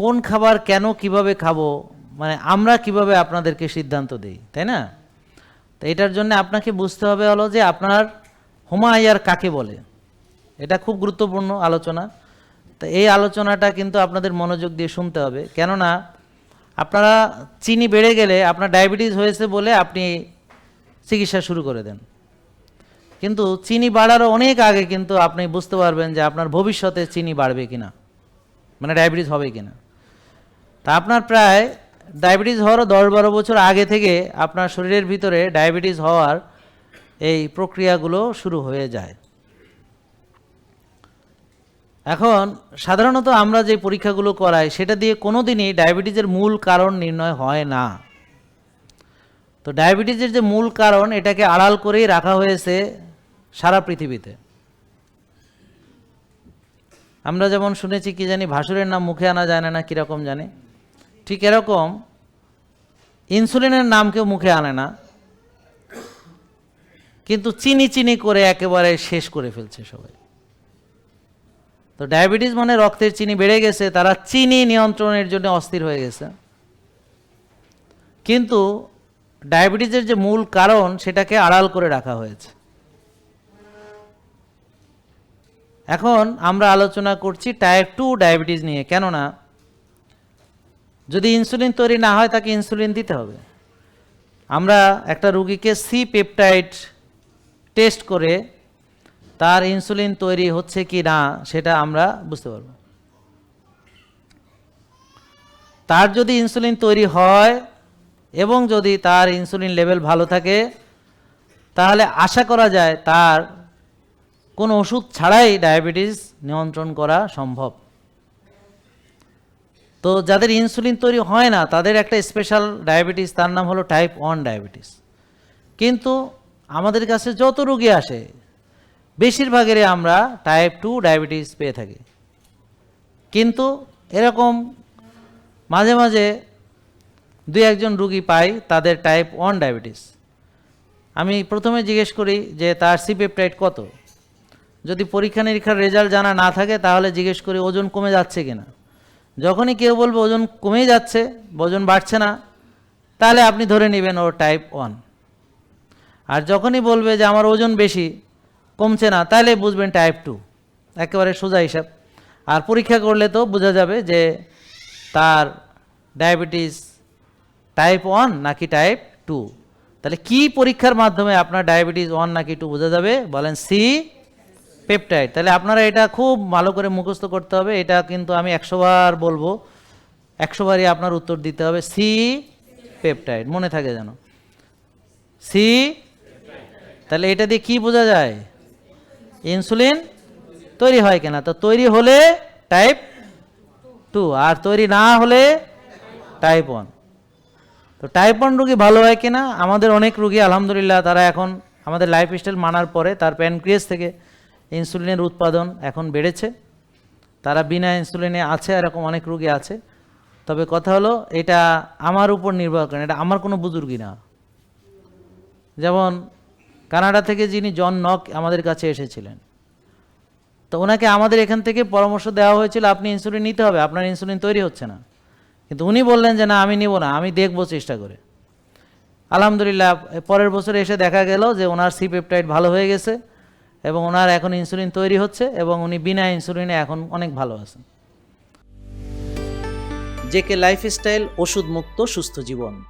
কোন খাবার কেন কীভাবে খাব? মানে আমরা কীভাবে আপনাদেরকে সিদ্ধান্ত দিই, তাই না? তো এটার জন্য আপনাকে বুঝতে হবে হলো যে আপনার হুমায়ার কাকে বলে? এটা খুব গুরুত্বপূর্ণ আলোচনা। তো এই আলোচনাটা কিন্তু আপনাদের মনোযোগ দিয়ে শুনতে হবে। কেননা আপনারা চিনি বেড়ে গেলে, আপনার ডায়াবেটিস হয়েছে বলে আপনি চিকিৎসা শুরু করে দেন। কিন্তু চিনি বাড়ারও অনেক আগে কিন্তু আপনি বুঝতে পারবেন যে আপনার ভবিষ্যতে চিনি বাড়বে কিনা মানে ডায়াবেটিস হবে কিনা। তা আপনার প্রায় ডায়াবেটিস হওয়ারও দশ বারো বছর আগে থেকে আপনার শরীরের ভিতরে ডায়াবেটিস হওয়ার এই প্রক্রিয়াগুলো শুরু হয়ে যায়। এখন সাধারণত আমরা যে পরীক্ষাগুলো করাই, সেটা দিয়ে কোনো দিনই ডায়াবেটিসের মূল কারণ নির্ণয় হয় না। তো ডায়াবেটিসের যে মূল কারণ, এটাকে আড়াল করেই রাখা হয়েছে সারা পৃথিবীতে। আমরা যেমন শুনেছি, কি জানি ভাসুরের নাম মুখে আনা যায় না না, কীরকম জানে? ঠিক এরকম, ইনসুলিনের নাম কেউ মুখে আনে না, কিন্তু চিনি চিনি করে একেবারে শেষ করে ফেলছে সবাই। তো ডায়াবেটিস মানে রক্তের চিনি বেড়ে গেছে, তারা চিনি নিয়ন্ত্রণের জন্য অস্থির হয়ে গেছে। কিন্তু ডায়াবেটিসের যে মূল কারণ, সেটাকে আড়াল করে রাখা হয়েছে। এখন আমরা আলোচনা করছি টাইপ টু ডায়াবেটিস নিয়ে, কেননা যদি ইনসুলিন তৈরি না হয়, তাকে ইনসুলিন দিতে হবে। আমরা একটা রুগীকে সি পেপটাইড টেস্ট করে তার ইনসুলিন তৈরি হচ্ছে কি না, সেটা আমরা বুঝতে পারব। তার যদি ইনসুলিন তৈরি হয় এবং যদি তার ইনসুলিন লেভেল ভালো থাকে, তাহলে আশা করা যায় তার কোনো ওষুধ ছাড়াই ডায়াবেটিস নিয়ন্ত্রণ করা সম্ভব। তো যাদের ইনসুলিন তৈরি হয় না, তাদের একটা স্পেশাল ডায়াবেটিস তার নাম হলো টাইপ ওয়ান ডায়াবেটিস কিন্তু আমাদের কাছে যত রুগী আসে, বেশিরভাগেরই আমরা টাইপ টু ডায়াবেটিস পেয়ে থাকি। কিন্তু এরকম মাঝে মাঝে দুই একজন রুগী পাই, তাদের টাইপ ওয়ান ডায়াবেটিস আমি প্রথমে জিজ্ঞেস করি যে, তার সিপেপটাইড কত? যদি পরীক্ষা নিরীক্ষার রেজাল্ট জানা না থাকে, তাহলে জিজ্ঞেস করি ওজন কমে যাচ্ছে কিনা। যখনই কেউ বলবে ওজন কমেই যাচ্ছে ওজন বাড়ছে না, তাহলে আপনি ধরে নেবেন ওর টাইপ ওয়ান আর যখনই বলবে যে আমার ওজন বেশি, কমছে না, তাহলে বুঝবেন টাইপ টু একেবারে সোজা হিসাব। আর পরীক্ষা করলে তো বোঝা যাবে যে তার ডায়াবেটিস টাইপ ওয়ান নাকি টাইপ টু তাহলে কি পরীক্ষার মাধ্যমে আপনার ডায়াবেটিস ওয়ান নাকি টু বোঝা যাবে? বলেন সি পেপটাইড তাহলে আপনারা এটা খুব ভালো করে মুখস্থ করতে হবে। এটা কিন্তু আমি একশো বার বলব। একশো বারই আপনার উত্তর দিতে হবে। সি পেপটাইড মনে থাকে যেন। সি তাহলে এটা দিয়ে কি বোঝা যায়? ইনসুলিন তৈরি হয় কিনা? তো তৈরি হলে টাইপ টু আর তৈরি না হলে টাইপ ওয়ান তো টাইপ ওয়ান রুগী ভালো হয় কিনা? আমাদের অনেক রুগী, আলহামদুলিল্লাহ, তারা এখন আমাদের লাইফস্টাইল মানার পরে, তার প্যানক্রিয়াস থেকে ইনসুলিনের উৎপাদন এখন বেড়েছে। তারা বিনা ইনসুলিনে আছে, এরকম অনেক রুগী আছে। তবে কথা হলো, এটা আমার উপর নির্ভর করে এটা আমার কোনো বুজুর্গি না। যেমন, কানাডা থেকে যিনি জন নক আমাদের কাছে এসেছিলেন, তো ওনাকে আমাদের এখান থেকে পরামর্শ দেওয়া হয়েছিল, আপনি ইনসুলিন নিতে হবে, আপনার ইনসুলিন তৈরি হচ্ছে না। কিন্তু উনি বললেন যে, না, আমি নিব না, আমি দেখব চেষ্টা করে। আলহামদুলিল্লাহ পরের বছর এসে দেখা গেল যে, ওনার সি পেপটাইড ভালো হয়ে গেছে। এবং ওনার এখন ইনসুলিন তৈরি হচ্ছে এবং উনি বিনা ইনসুলিনে এখন অনেক ভালো আছেন। জেকে লাইফস্টাইল ওষুধ মুক্ত সুস্থ জীবন।